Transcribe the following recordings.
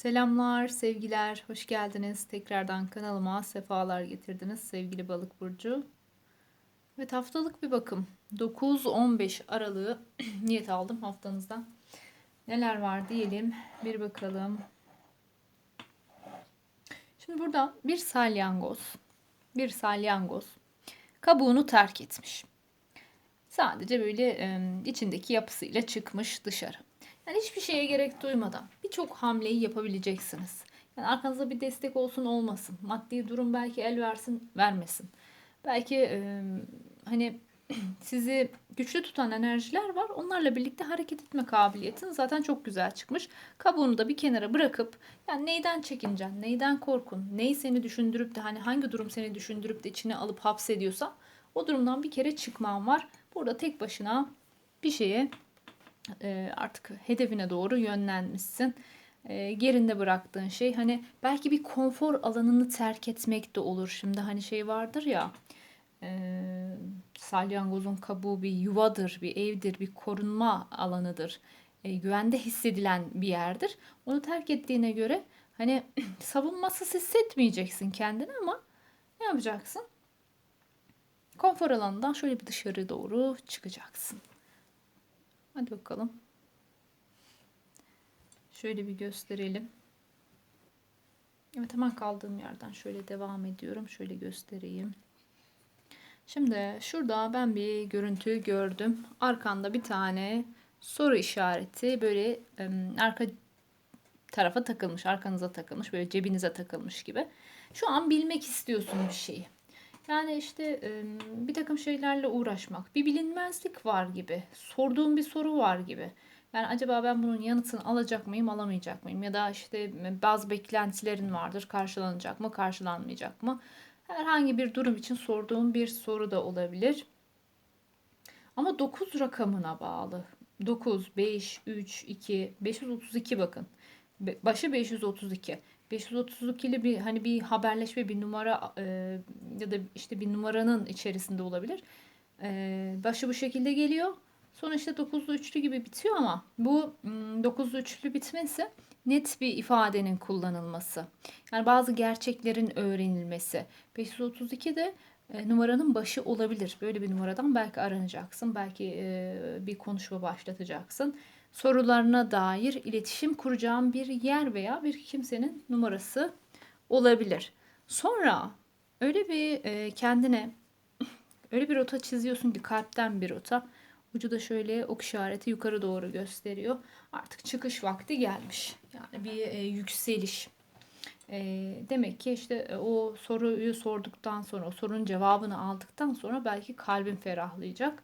Selamlar, sevgiler, hoş geldiniz. Tekrardan kanalıma sefalar getirdiniz sevgili balık burcu. Evet haftalık bir bakım. 9-15 aralığı niyet aldım haftanızdan. Neler var diyelim. Bir bakalım. Şimdi burada bir salyangoz. Bir salyangoz. Kabuğunu terk etmiş. Sadece böyle içindeki yapısıyla çıkmış dışarı. Yani hiçbir şeye gerek duymadan birçok hamleyi yapabileceksiniz. Yani arkanızda bir destek olsun olmasın. Maddi durum belki el versin vermesin. Belki e, hani sizi güçlü tutan enerjiler var. Onlarla birlikte hareket etme kabiliyetin zaten çok güzel çıkmış. Kabuğunu da bir kenara bırakıp yani neyden çekincen, neyden korkun, neyi seni düşündürüp de hani hangi durum seni düşündürüp de içine alıp hapsediyorsa o durumdan bir kere çıkman var. Burada tek başına bir şeye e, artık hedefine doğru yönlenmişsin. E, gerinde bıraktığın şey hani belki bir konfor alanını terk etmek de olur. Şimdi hani şey vardır ya e, salyangozun kabuğu bir yuvadır, bir evdir, bir korunma alanıdır. Güvende hissedilen bir yerdir. Onu terk ettiğine göre hani savunmasız hissetmeyeceksin kendini ama ne yapacaksın? Konfor alanından şöyle bir dışarı doğru çıkacaksın. Hadi bakalım. Şöyle bir gösterelim. Evet hemen kaldığım yerden şöyle devam ediyorum. Şöyle göstereyim. Şimdi şurada ben bir görüntü gördüm. Arkanda bir tane soru işareti böyle arka tarafa takılmış, arkanıza takılmış, böyle cebinize takılmış gibi. Şu an bilmek istiyorsun bir şeyi. Yani işte bir takım şeylerle uğraşmak, bir bilinmezlik var gibi, sorduğum bir soru var gibi. Yani acaba ben bunun yanıtını alacak mıyım, alamayacak mıyım? Ya da işte bazı beklentilerin vardır, karşılanacak mı, karşılanmayacak mı? Herhangi bir durum için sorduğum bir soru da olabilir. Ama 9 rakamına bağlı. 9, 5, 3, 2, 532 bakın. Başı 532. 532'li bir hani bir haberleşme bir numara e, ya da işte bir numaranın içerisinde olabilir. E, başı bu şekilde geliyor. Sonra işte 9'lu üçlü gibi bitiyor ama bu 9'lu üçlü bitmesi net bir ifadenin kullanılması. Yani bazı gerçeklerin öğrenilmesi. 532 de e, numaranın başı olabilir. Böyle bir numaradan belki aranacaksın. Belki e, bir konuşma başlatacaksın sorularına dair iletişim kuracağım bir yer veya bir kimsenin numarası olabilir. Sonra öyle bir e, kendine öyle bir rota çiziyorsun ki kalpten bir rota. Ucu da şöyle ok işareti yukarı doğru gösteriyor. Artık çıkış vakti gelmiş. Yani bir e, yükseliş. E, demek ki işte e, o soruyu sorduktan sonra, o sorunun cevabını aldıktan sonra belki kalbin ferahlayacak.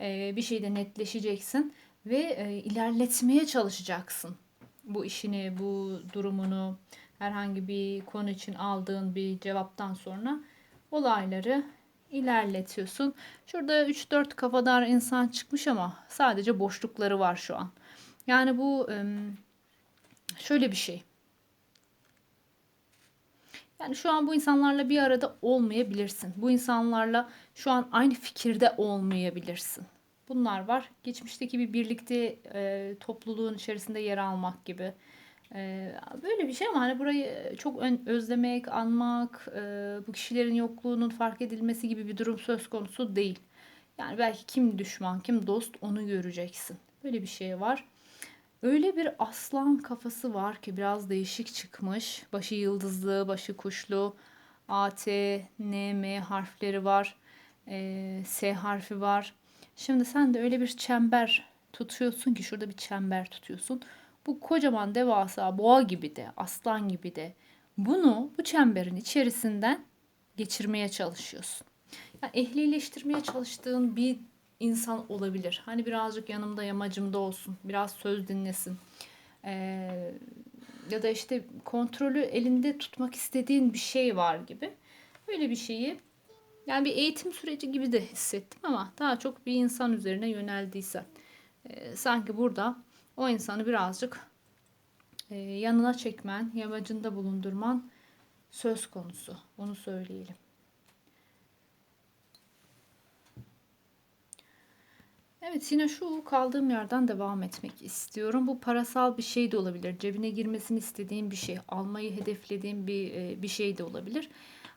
E, bir şeyde netleşeceksin ve e, ilerletmeye çalışacaksın. Bu işini, bu durumunu herhangi bir konu için aldığın bir cevaptan sonra olayları ilerletiyorsun. Şurada 3-4 kafadar insan çıkmış ama sadece boşlukları var şu an. Yani bu şöyle bir şey. Yani şu an bu insanlarla bir arada olmayabilirsin. Bu insanlarla şu an aynı fikirde olmayabilirsin. Bunlar var. Geçmişteki bir birlikte e, topluluğun içerisinde yer almak gibi. E, böyle bir şey ama hani burayı çok ön, özlemek, anmak, e, bu kişilerin yokluğunun fark edilmesi gibi bir durum söz konusu değil. Yani belki kim düşman, kim dost onu göreceksin. Böyle bir şey var. Öyle bir aslan kafası var ki biraz değişik çıkmış. Başı yıldızlı, başı kuşlu. A, T, N, M harfleri var. E, S harfi var. Şimdi sen de öyle bir çember tutuyorsun ki şurada bir çember tutuyorsun. Bu kocaman devasa boğa gibi de aslan gibi de bunu bu çemberin içerisinden geçirmeye çalışıyorsun. Yani ehlileştirmeye çalıştığın bir insan olabilir. Hani birazcık yanımda yamacımda olsun. Biraz söz dinlesin. Ee, ya da işte kontrolü elinde tutmak istediğin bir şey var gibi. Böyle bir şeyi yani bir eğitim süreci gibi de hissettim ama daha çok bir insan üzerine yöneldiyse e, sanki burada o insanı birazcık e, yanına çekmen, yamacında bulundurman söz konusu. Onu söyleyelim. Evet yine şu kaldığım yerden devam etmek istiyorum. Bu parasal bir şey de olabilir. Cebine girmesini istediğim bir şey, almayı hedeflediğim bir e, bir şey de olabilir.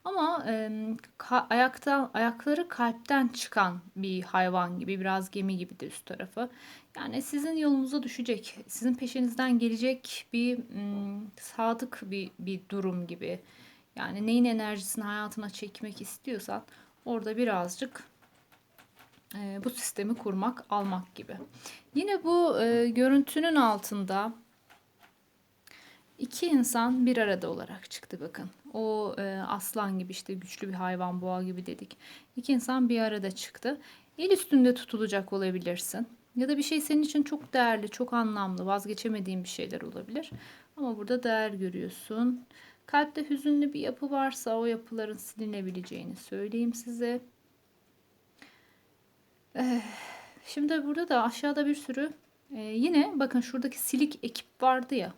Ama e, ka- ayakta ayakları kalpten çıkan bir hayvan gibi, biraz gemi gibi de üst tarafı. Yani sizin yolunuza düşecek, sizin peşinizden gelecek bir mm, sadık bir bir durum gibi. Yani neyin enerjisini hayatına çekmek istiyorsan orada birazcık e, bu sistemi kurmak, almak gibi. Yine bu e, görüntünün altında iki insan bir arada olarak çıktı bakın. O e, aslan gibi işte güçlü bir hayvan, boğa gibi dedik. İki insan bir arada çıktı. El üstünde tutulacak olabilirsin. Ya da bir şey senin için çok değerli, çok anlamlı, vazgeçemediğin bir şeyler olabilir. Ama burada değer görüyorsun. Kalpte hüzünlü bir yapı varsa o yapıların silinebileceğini söyleyeyim size. Eh, Şimdi burada da aşağıda bir sürü e, yine bakın şuradaki silik ekip vardı ya.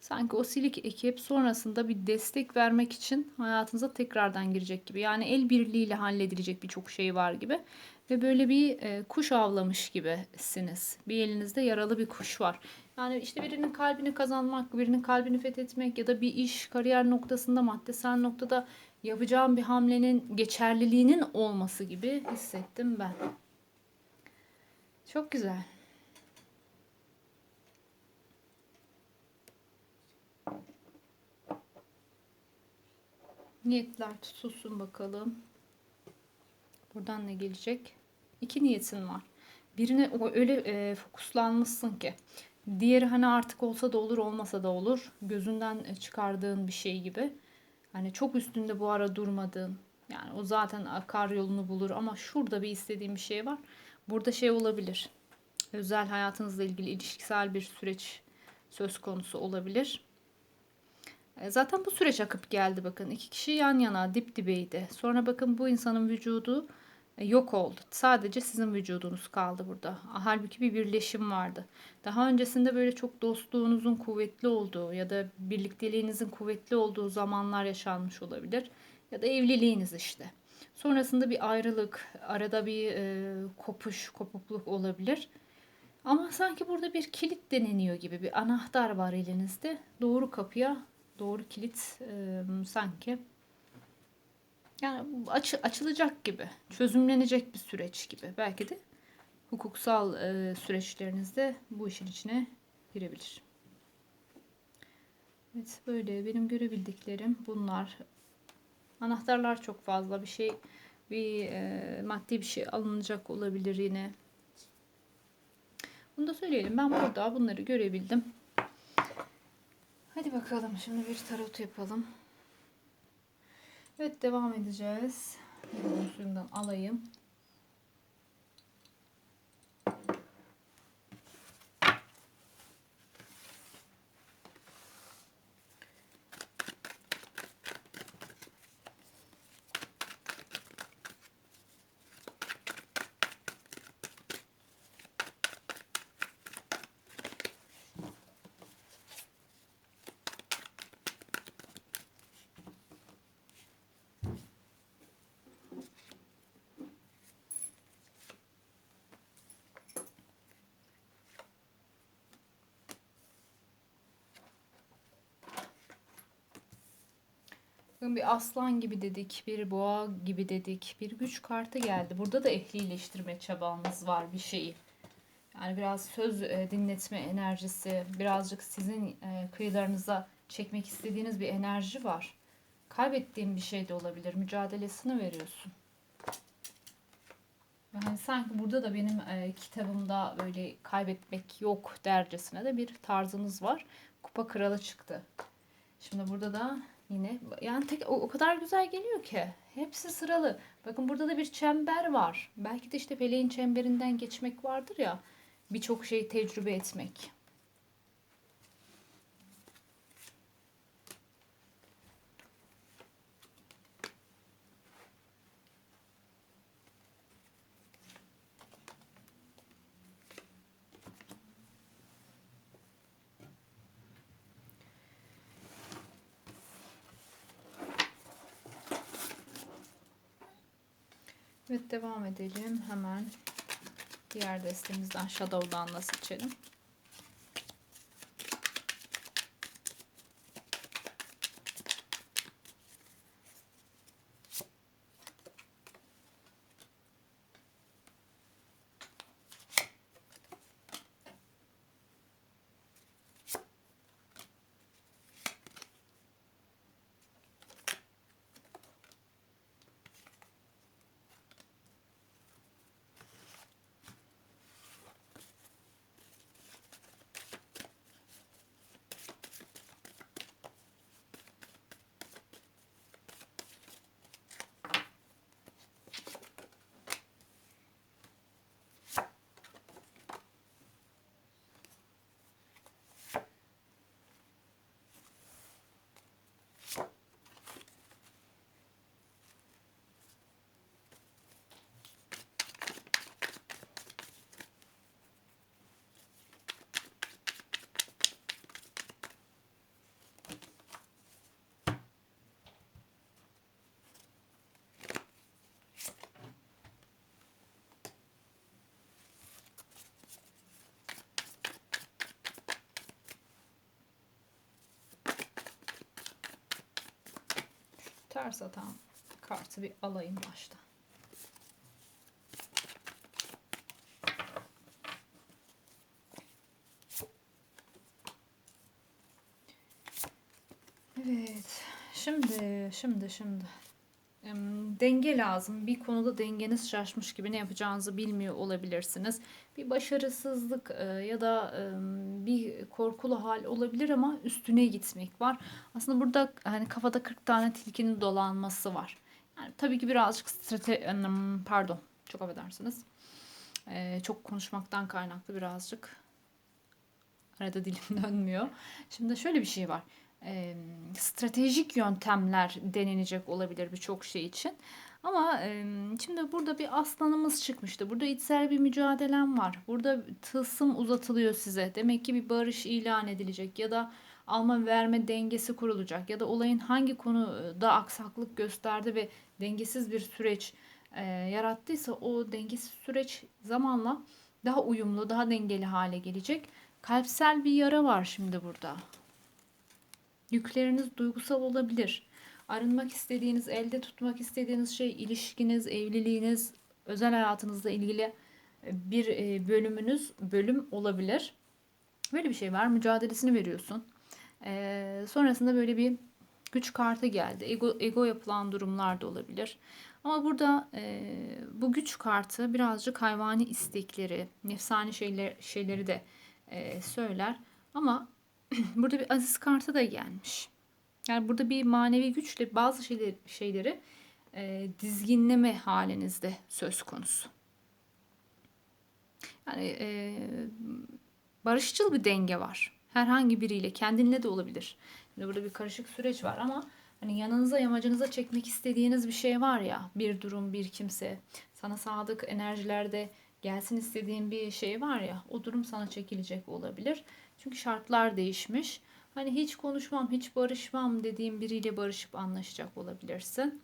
Sanki o silik ekip sonrasında bir destek vermek için hayatınıza tekrardan girecek gibi. Yani el birliğiyle halledilecek birçok şey var gibi. Ve böyle bir e, kuş avlamış gibisiniz. Bir elinizde yaralı bir kuş var. Yani işte birinin kalbini kazanmak, birinin kalbini fethetmek ya da bir iş, kariyer noktasında, maddesel noktada yapacağım bir hamlenin geçerliliğinin olması gibi hissettim ben. Çok güzel. Niyetler tutulsun bakalım. Buradan ne gelecek? İki niyetin var. Birine öyle e, fokuslanmışsın ki. Diğeri hani artık olsa da olur olmasa da olur. Gözünden e, çıkardığın bir şey gibi. Hani çok üstünde bu ara durmadığın. Yani o zaten akar yolunu bulur ama şurada bir istediğim bir şey var. Burada şey olabilir. Özel hayatınızla ilgili ilişkisel bir süreç söz konusu olabilir. E, Zaten bu süreç akıp geldi bakın. İki kişi yan yana dip dibeydi. Sonra bakın bu insanın vücudu e, yok oldu. Sadece sizin vücudunuz kaldı burada. Halbuki bir birleşim vardı. Daha öncesinde böyle çok dostluğunuzun kuvvetli olduğu ya da birlikteliğinizin kuvvetli olduğu zamanlar yaşanmış olabilir. Ya da evliliğiniz işte. Sonrasında bir ayrılık, arada bir e, kopuş, kopukluk olabilir. Ama sanki burada bir kilit deneniyor gibi bir anahtar var elinizde. Doğru kapıya, doğru kilit e, sanki yani açı, açılacak gibi, çözümlenecek bir süreç gibi. Belki de hukuksal e, süreçlerinizde bu işin içine girebilir. Evet böyle benim görebildiklerim bunlar. Anahtarlar çok fazla bir şey bir e, maddi bir şey alınacak olabilir yine. Bunu da söyleyelim. Ben burada bunları görebildim. Hadi bakalım şimdi bir tarot yapalım. Evet devam edeceğiz. Suyumdan alayım. Bakın bir aslan gibi dedik, bir boğa gibi dedik, bir güç kartı geldi. Burada da ehlileştirme çabanız var bir şeyi. Yani biraz söz e, dinletme enerjisi, birazcık sizin e, kıyılarınıza çekmek istediğiniz bir enerji var. Kaybettiğin bir şey de olabilir. Mücadelesini veriyorsun. Yani sanki burada da benim e, kitabımda böyle kaybetmek yok dercesine de bir tarzınız var. Kupa kralı çıktı. Şimdi burada da yine yani tek o, o kadar güzel geliyor ki hepsi sıralı. Bakın burada da bir çember var. Belki de işte feleğin çemberinden geçmek vardır ya. Birçok şey tecrübe etmek. Evet devam edelim hemen. Diğer destemizden Shadow'dan da seçelim. Ters atan kartı bir alayım başta. Evet. Şimdi, şimdi, şimdi. Denge lazım. Bir konuda dengeniz şaşmış gibi ne yapacağınızı bilmiyor olabilirsiniz. Bir başarısızlık e, ya da bir korkulu hal olabilir ama üstüne gitmek var. Aslında burada hani kafada 40 tane tilkinin dolanması var. Yani tabii ki birazcık strate pardon çok affedersiniz. E, çok konuşmaktan kaynaklı birazcık arada dilim dönmüyor. Şimdi şöyle bir şey var e, stratejik yöntemler denenecek olabilir birçok şey için. Ama e, şimdi burada bir aslanımız çıkmıştı. Burada içsel bir mücadelem var. Burada tılsım uzatılıyor size. Demek ki bir barış ilan edilecek ya da alma verme dengesi kurulacak ya da olayın hangi konuda aksaklık gösterdi ve dengesiz bir süreç e, yarattıysa o dengesiz süreç zamanla daha uyumlu, daha dengeli hale gelecek. Kalpsel bir yara var şimdi burada. Yükleriniz duygusal olabilir. Arınmak istediğiniz, elde tutmak istediğiniz şey ilişkiniz, evliliğiniz, özel hayatınızla ilgili e, bir e, bölümünüz, bölüm olabilir. Böyle bir şey var. Mücadelesini veriyorsun. Ee, sonrasında böyle bir güç kartı geldi. Ego, ego yapılan durumlar da olabilir. Ama burada e, bu güç kartı birazcık hayvani istekleri, nefsani şeyler, şeyleri de e, söyler. Ama burada bir aziz kartı da gelmiş. Yani burada bir manevi güçle bazı şeyleri, şeyleri e, dizginleme halinizde söz konusu. Yani e, barışçıl bir denge var. Herhangi biriyle, kendinle de olabilir. Şimdi burada bir karışık süreç var ama hani yanınıza, yamacınıza çekmek istediğiniz bir şey var ya, bir durum, bir kimse, sana sadık enerjilerde gelsin istediğin bir şey var ya, o durum sana çekilecek olabilir. Çünkü şartlar değişmiş. Hani hiç konuşmam, hiç barışmam dediğim biriyle barışıp anlaşacak olabilirsin.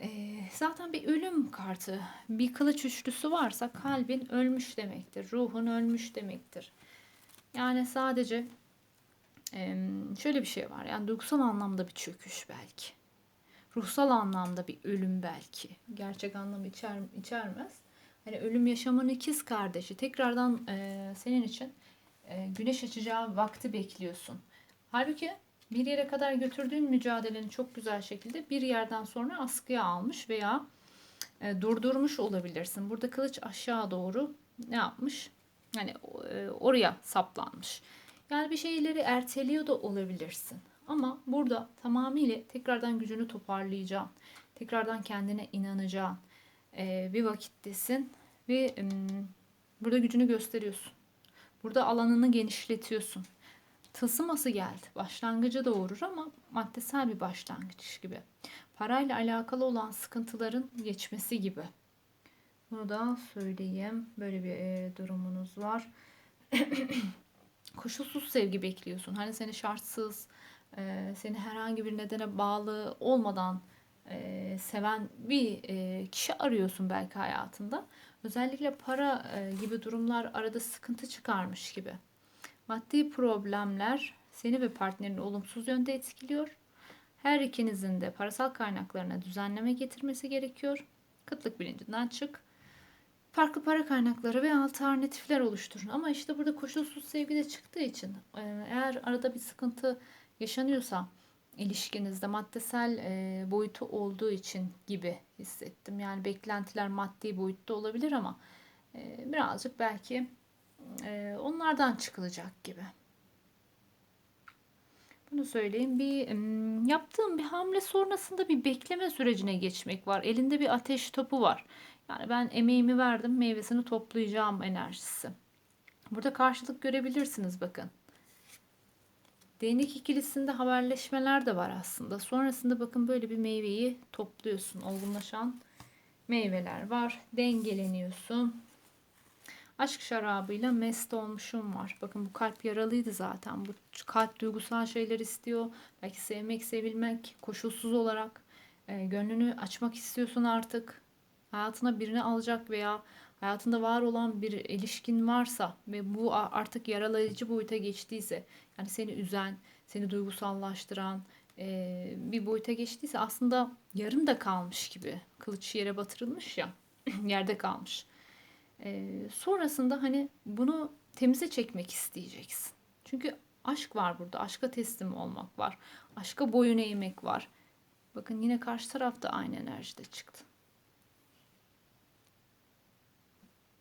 Ee, zaten bir ölüm kartı, bir kılıç üçlüsü varsa kalbin ölmüş demektir. Ruhun ölmüş demektir. Yani sadece e, şöyle bir şey var. Yani duygusal anlamda bir çöküş belki. Ruhsal anlamda bir ölüm belki. Gerçek anlamı içer, içermez. Hani ölüm yaşamın ikiz kardeşi. Tekrardan e, senin için e, güneş açacağı vakti bekliyorsun. Halbuki bir yere kadar götürdüğün mücadeleni çok güzel şekilde bir yerden sonra askıya almış veya e, durdurmuş olabilirsin. Burada kılıç aşağı doğru ne yapmış? Yani e, oraya saplanmış. Yani bir şeyleri erteliyor da olabilirsin. Ama burada tamamıyla tekrardan gücünü toparlayacaksın. Tekrardan kendine inanacaksın. E, bir vakittesin ve e, burada gücünü gösteriyorsun. Burada alanını genişletiyorsun. Tılsıması geldi. Başlangıcı doğurur ama maddesel bir başlangıç gibi. Parayla alakalı olan sıkıntıların geçmesi gibi. Bunu da söyleyeyim. Böyle bir e, durumunuz var. Koşulsuz sevgi bekliyorsun. Hani seni şartsız, e, seni herhangi bir nedene bağlı olmadan e, seven bir e, kişi arıyorsun belki hayatında. özellikle para e, gibi durumlar arada sıkıntı çıkarmış gibi. Maddi problemler seni ve partnerini olumsuz yönde etkiliyor. Her ikinizin de parasal kaynaklarına düzenleme getirmesi gerekiyor. Kıtlık bilincinden çık. Farklı para kaynakları ve alternatifler oluşturun. Ama işte burada koşulsuz sevgi de çıktığı için e, eğer arada bir sıkıntı yaşanıyorsa ilişkinizde maddesel e, boyutu olduğu için gibi hissettim. Yani beklentiler maddi boyutta olabilir ama e, birazcık belki e, onlardan çıkılacak gibi. Bunu söyleyeyim. Bir ım, yaptığım bir hamle sonrasında bir bekleme sürecine geçmek var. Elinde bir ateş topu var. Yani ben emeğimi verdim, meyvesini toplayacağım enerjisi. Burada karşılık görebilirsiniz bakın. Değnek ikilisinde haberleşmeler de var aslında. Sonrasında bakın böyle bir meyveyi topluyorsun. Olgunlaşan meyveler var. Dengeleniyorsun. Aşk şarabıyla mest olmuşum var. Bakın bu kalp yaralıydı zaten. Bu kalp duygusal şeyler istiyor. Belki sevmek, sevilmek, koşulsuz olarak. E, gönlünü açmak istiyorsun artık. Hayatına birini alacak veya hayatında var olan bir ilişkin varsa ve bu artık yaralayıcı boyuta geçtiyse yani seni üzen, seni duygusallaştıran e, bir boyuta geçtiyse aslında yarım da kalmış gibi. Kılıç yere batırılmış ya yerde kalmış. E, sonrasında hani bunu temize çekmek isteyeceksin. Çünkü aşk var burada. Aşka teslim olmak var. Aşka boyun eğmek var. Bakın yine karşı tarafta aynı enerjide çıktı.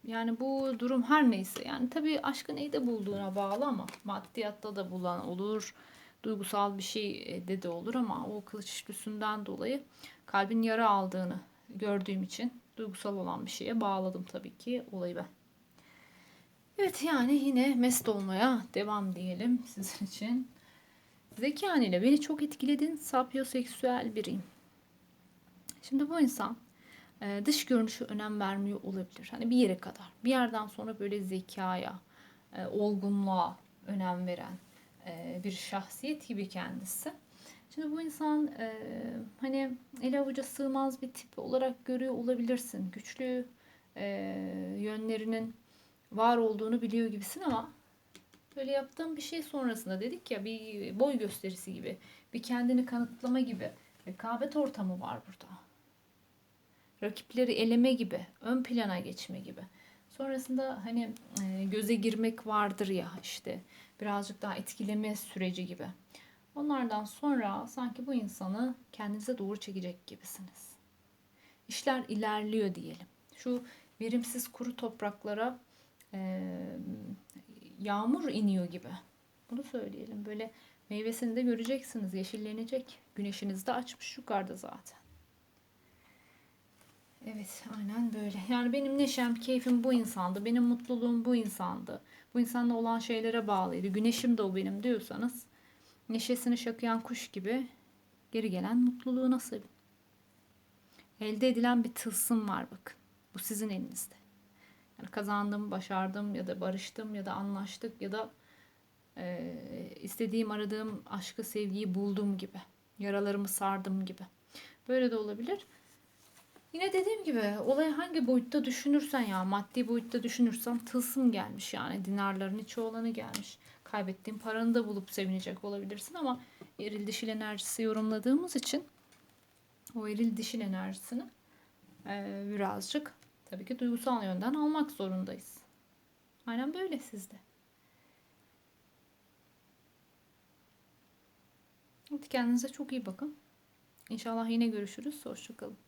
Yani bu durum her neyse yani tabii aşkı neyde bulduğuna bağlı ama maddiyatta da bulan olur. Duygusal bir şey de de olur ama o kılıç üçlüsünden dolayı kalbin yara aldığını gördüğüm için duygusal olan bir şeye bağladım tabii ki olayı ben. Evet yani yine mest olmaya devam diyelim sizin için. Zekan ile beni çok etkiledin. Sapyoseksüel biriyim. Şimdi bu insan e, dış görünüşü önem vermiyor olabilir. Hani bir yere kadar. Bir yerden sonra böyle zekaya, e, olgunluğa önem veren e, bir şahsiyet gibi kendisi. Şimdi bu insan e, hani el avuca sığmaz bir tip olarak görüyor olabilirsin. Güçlü e, yönlerinin var olduğunu biliyor gibisin ama böyle yaptığım bir şey sonrasında dedik ya bir boy gösterisi gibi, bir kendini kanıtlama gibi rekabet ortamı var burada. Rakipleri eleme gibi, ön plana geçme gibi. Sonrasında hani e, göze girmek vardır ya işte birazcık daha etkileme süreci gibi. Onlardan sonra sanki bu insanı kendinize doğru çekecek gibisiniz. İşler ilerliyor diyelim. Şu verimsiz kuru topraklara e, yağmur iniyor gibi. Bunu söyleyelim. Böyle meyvesini de göreceksiniz. Yeşillenecek. Güneşiniz de açmış yukarıda zaten. Evet aynen böyle. Yani benim neşem, keyfim bu insandı. Benim mutluluğum bu insandı. Bu insanla olan şeylere bağlıydı. Güneşim de o benim diyorsanız neşesini şakıyan kuş gibi geri gelen mutluluğu sevin. Elde edilen bir tılsım var bakın. Bu sizin elinizde. Yani kazandım, başardım ya da barıştım ya da anlaştık ya da e, istediğim, aradığım aşkı, sevgiyi buldum gibi. Yaralarımı sardım gibi. Böyle de olabilir. Yine dediğim gibi olay hangi boyutta düşünürsen ya maddi boyutta düşünürsen tılsım gelmiş yani dinarların içi olanı gelmiş. Kaybettiğin paranı da bulup sevinecek olabilirsin ama eril dişil enerjisi yorumladığımız için o eril dişil enerjisini e, birazcık tabii ki duygusal yönden almak zorundayız. Aynen böyle sizde. Hadi kendinize çok iyi bakın. İnşallah yine görüşürüz. Hoşçakalın.